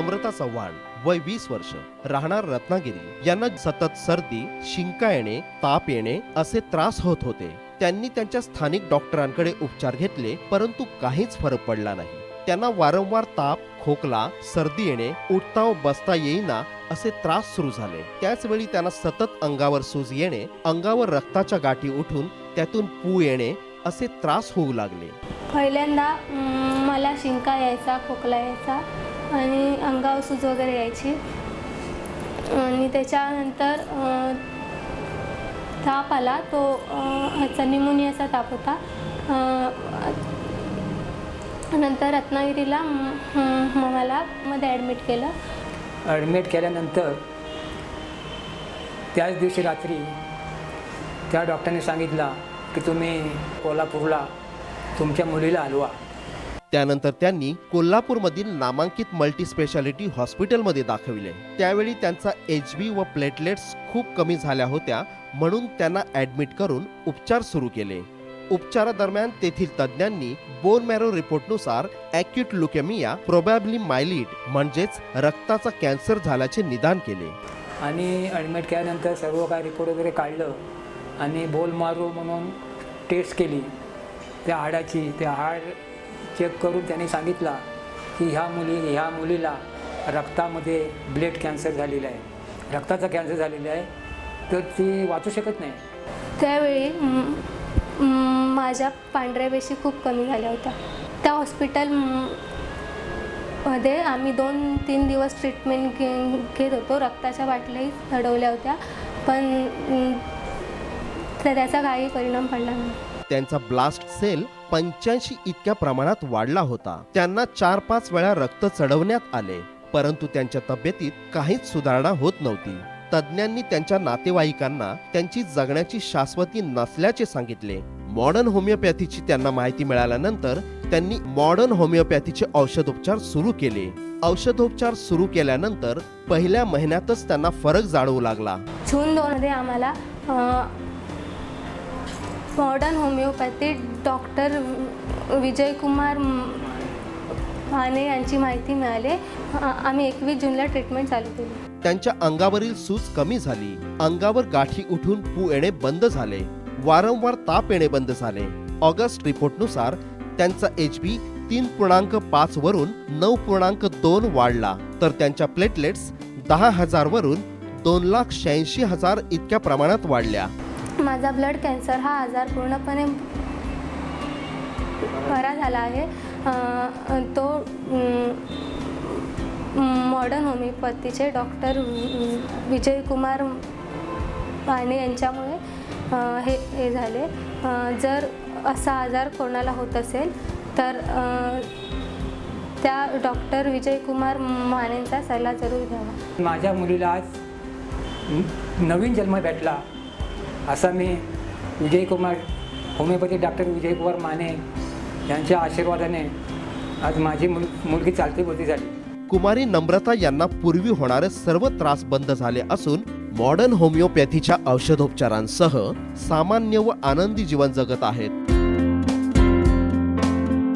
नम्रता चव्हाण वय वीस वर्ष राहणार रत्नागिरी. यांना सतत सर्दी शिंका येणे ताप येणे असे त्रास होत होते. त्यांनी त्यांच्या स्थानिक डॉक्टरांकडे उपचार घेतले परंतु काहीच फरक पडला नाही. त्यांना वारंवार ताप खोकला सर्दी येणे उठता व बसता येईना असे त्रास सुरू झाले. त्याच वेळी त्यांना सतत अंगावर सूज येणे अंगावर रक्ताच्या गाठी उठून त्यातून पू येणे असे त्रास होऊ लागले. पहिल्यांदा मला शिंका यायचा खोकला यायचा. आणि अंगावर सूज वगैरे यायची. आणि त्याच्यानंतर ताप आला. तो ह्याचा निमोनियाचा ताप होता. नंतर रत्नागिरीला म- मला मध्ये ॲडमिट केलं. ॲडमिट केल्यानंतर त्याच दिवशी रात्री त्या डॉक्टरने सांगितलं की तुम्ही कोल्हापूरला तुमच्या मुलीला हलवा. त्यानंतर त्यांनी कोल्हापूरमधील नामांकित मल्टीस्पेशालिटी हॉस्पिटलमध्ये दाखविले. त्यावेळी त्यांचा एच बी व प्लेटलेट्स खूप कमी झाल्या होत्या म्हणून त्यांना ॲडमिट करून उपचार सुरू केले. उपचारादरम्यान तेथील तज्ज्ञांनी बोन मॅरो रिपोर्टनुसार ॲक्यूट लुकेमिया प्रोबॅबली मायलिट म्हणजेच रक्ताचा कॅन्सर झाल्याचे निदान केले. आणि ॲडमिट केल्यानंतर सर्व काय रिपोर्ट वगैरे काढलं आणि बोल मारो म्हणून टेस्ट केली. त्या हाडाची त्या हाड चेक करून त्याने सांगितला की ह्या मुली ह्या मुलीला रक्तामध्ये ब्लड कॅन्सर झालेला आहे. रक्ताचा कॅन्सर झालेला आहे. तर ती वाचू शकत नाही. त्यावेळी माझ्या पांढऱ्या पेशी खूप कमी झाल्या होत्या. त्या हॉस्पिटलमध्ये आम्ही दोन तीन दिवस ट्रीटमेंट घे घेत होतो. रक्ताच्या बाटल्याही चढवल्या होत्या. पण त्याचा काही परिणाम पडला नाही. त्यांचा ब्लास्ट सेल पंच्याऐंशी इतक्या प्रमाणात वाढला होता. त्यांना चार पाच वेळा रक्त चढवण्यात आले परंतु त्यांच्या तब्येतीत काहीच सुधारणा होत नव्हती. तज्ज्ञांनी त्यांच्या नातेवाईकांना त्यांची जगण्याची शाश्वती नसल्याचे सांगितले. मॉडर्न होमिओपॅथीची त्यांना माहिती मिळाल्यानंतर त्यांनी मॉडर्न होमिओपॅथीचे औषधोपचार सुरू केले. औषधोपचार सुरू केल्यानंतर पहिल्या महिन्यातच त्यांना फरक जाणवू लागला. जून दोनमध्ये आम्हाला modern homeopathy doctor Vijaykumar Mane यांची माहिती मिळाली. आम्ही एकवीस जूनला ट्रीटमेंट चालू केली. त्यांच्या अंगावरील सूज कमी झाली. अंगावर गाठी उठून पू येणे बंद झाले. वारंवार ताप येणे बंद झाले. ऑगस्ट रिपोर्टनुसार त्यांचा एच बी तीन पूर्णांक पाच वरून नऊ पूर्णांक दोन वाढला. तर त्यांच्या प्लेटलेट्स दहा हजार वरून दोन लाख शहाऐंशी हजार इतक्या प्रमाणात वाढल्या. माझा ब्लड कॅन्सर हा आजार पूर्णपणे बरा झाला आहे. तो मॉडर्न होमिओपॅथीचे डॉक्टर विजयकुमार माने यांच्यामुळे हे हे झाले. जर असा आजार कोणाला होत असेल तर त्या डॉक्टर विजयकुमार मानेंचा सल्ला जरूर घ्यावा. माझ्या मुलीला आज नवीन जन्म भेटला. असा मी विजयकुमार होमिओपॅथी डॉक्टर विजयकुमार माने यांच्या आशीर्वादाने आज माझी मुल मुलगी चालती बोलती झाली. कुमारी नम्रता यांना पूर्वी होणारे सर्व त्रास बंद झाले असून मॉडर्न होमिओपॅथीच्या औषधोपचारांसह सामान्य व आनंदी जीवन जगत आहेत.